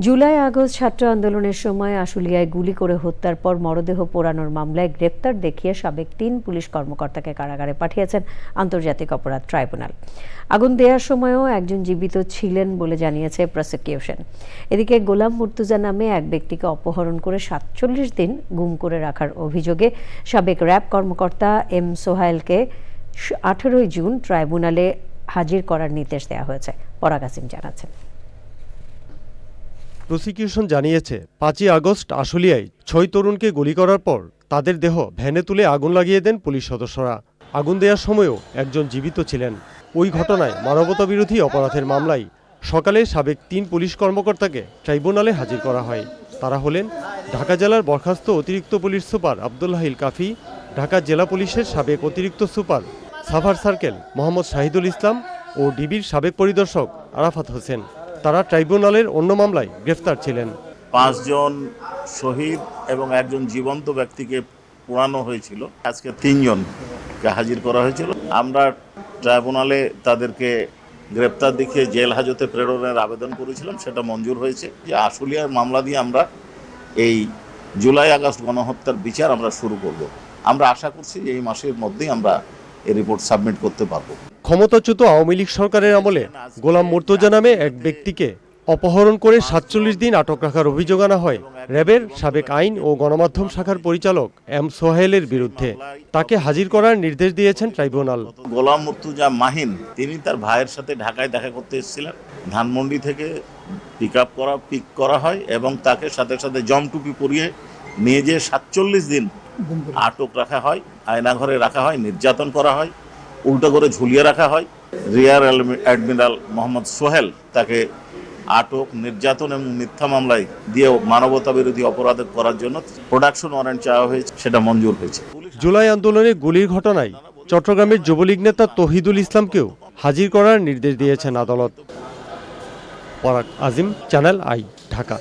July, August ছাত্র আন্দোলনের সময় আশুলিয়ায় গুলি করে হত্যার পর মরদেহ পোড়ানোর মামলায় গ্রেপ্তার দেখিয়ে সাবেক তিন পুলিশ কর্মকর্তাকে কারাগারে পাঠিয়েছেন আন্তর্জাতিক অপরাধ ট্রাইব্যুনাল। আগুন দেওয়ার সময়ও একজন জীবিত ছিলেন বলে জানিয়েছে প্রসিকিউশন। এদিকে গোলাম মুর্তুজা নামে এক ব্যক্তিকে অপহরণ করে সাতচল্লিশ দিন গুম করে রাখার অভিযোগে সাবেক র্যাব কর্মকর্তা এম সোহাইলকে আঠেরোই জুন ট্রাইব্যুনালে হাজির করার নির্দেশ দেওয়া হয়েছে। পরাগ আসিম জানাচ্ছেন। প্রসিকিউশন জানিয়েছে, পাঁচই আগস্ট আশুলিয়ায় ছয় তরুণকে গুলি করার পর তাদের দেহ ভ্যানে তুলে আগুন লাগিয়ে দেন পুলিশ সদস্যরা। আগুন দেওয়ার সময়ও একজন জীবিত ছিলেন। ওই ঘটনায় মানবতা বিরোধী অপরাধের মামলায় সকালে সাবেক তিন পুলিশ কর্মকর্তাকে ট্রাইব্যুনালে হাজির করা হয়। তারা হলেন ঢাকা জেলার বরখাস্ত অতিরিক্ত পুলিশ সুপার আবদুল্লাহিল কাফি, ঢাকা জেলা পুলিশের সাবেক অতিরিক্ত সুপার সাভার সার্কেল মোহাম্মদ শাহিদুল ইসলাম ও ডিবির সাবেক পরিদর্শক আরাফাত হোসেন। তারা ট্রাইব্যুনালের অন্য মামলায় গ্রেফতার ছিলেন। পাঁচজন শহীদ এবং একজন জীবন্ত ব্যক্তিকে পোড়ানো হয়েছিল। আজকে তিনজনকে হাজির করা হয়েছিল। আমরা ট্রাইব্যুনালে তাদেরকে গ্রেপ্তার দেখিয়ে জেল হাজতে প্রেরণের আবেদন করেছিলাম, সেটা মঞ্জুর হয়েছে। যে আশুলিয়ার মামলা দিয়ে আমরা এই জুলাই আগস্ট গণহত্যার বিচার আমরা শুরু করব। আমরা আশা করছি যে এই মাসের মধ্যেই আমরা এই রিপোর্ট সাবমিট করতে পারব। ক্ষমতাচ্যুত আওয়ামী লীগ সরকারের আমলে গোলাম মুর্তজা নামে এক ব্যক্তিকে অপহরণ করে সাতচল্লিশ দিন আটক রাখার অভিযোগ আনা হয়। র্যাবের সাবেক আইন ও গণমাধ্যম শাখার পরিচালক এম সোহেলের বিরুদ্ধে। তাকে হাজির করার নির্দেশ দিয়েছেন ট্রাইব্যুনাল। গোলাম মুর্তুজা মাহিন, তিনি তার ভাইয়ের সাথে ঢাকায় দেখা করতে এসেছিলেন। ধানমন্ডি থেকে পিক আপ করা পিক করা হয় এবং তাকে সাথে সাথে জমটুপি পরিয়ে নিয়ে যেয়ে সাতচল্লিশ দিন আটক রাখা হয়, আয়নাঘরে রাখা হয়, নির্যাতন করা হয়। উল্টো করে ঝুলিয়ে রাখা হয়। রিয়ার অ্যাডমিরাল মোহাম্মদ সোহেল তাকে আটক, নির্যাতন এবং মিথ্যা মামলায় দিয়ে মানবতা বিরোধী অপরাধ করার জন্য প্রোডাকশন ওয়ারেন্ট চাওয়া হয়েছে, সেটা মঞ্জুর হয়েছে। জুলাই আন্দোলনে গুলির ঘটনায় চট্টগ্রামের যুবলীগ নেতা তহিদুল ইসলামকেও হাজির করার নির্দেশ দিয়েছেন আদালত। পরাগ আজিম, চ্যানেল আই, ঢাকা।